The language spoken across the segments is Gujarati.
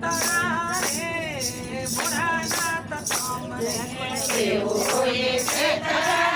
કરારે મોરાના તો તમને દેવો એ કરારે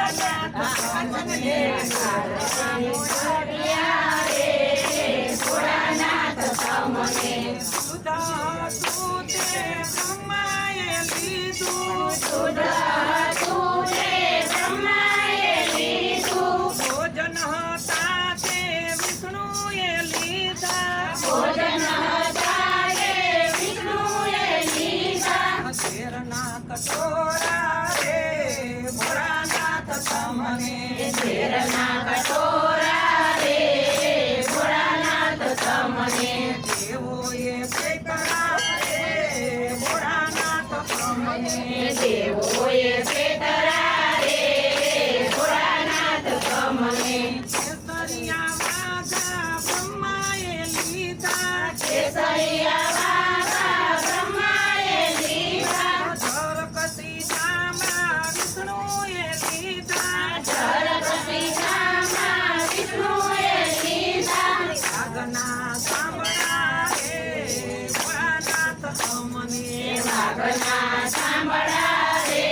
శరణాగతో સપના સાંભળાવે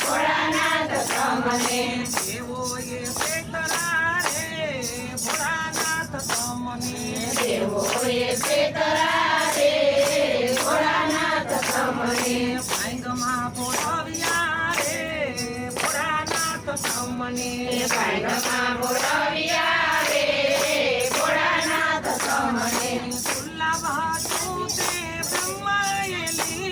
ભોળાનાથ તમને દેવોએ પેતરા રે ભોળાનાથ તમને દેવોએ પેતરા રે ભોળાનાથ તમને ભાંગમાં બોલાવ્યા રે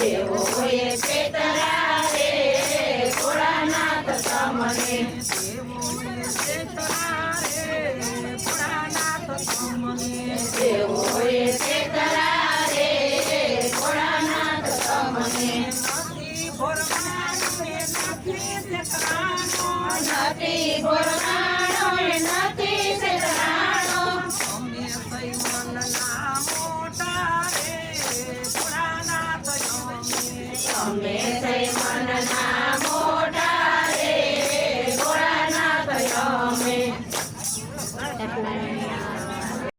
દેવોએ પેતરા રે ભોળાનાથ તમને દેવોએ પેતરા રે ભોળાનાથ તમને નથી ભોરમાનું નથી ભોરમા Amém.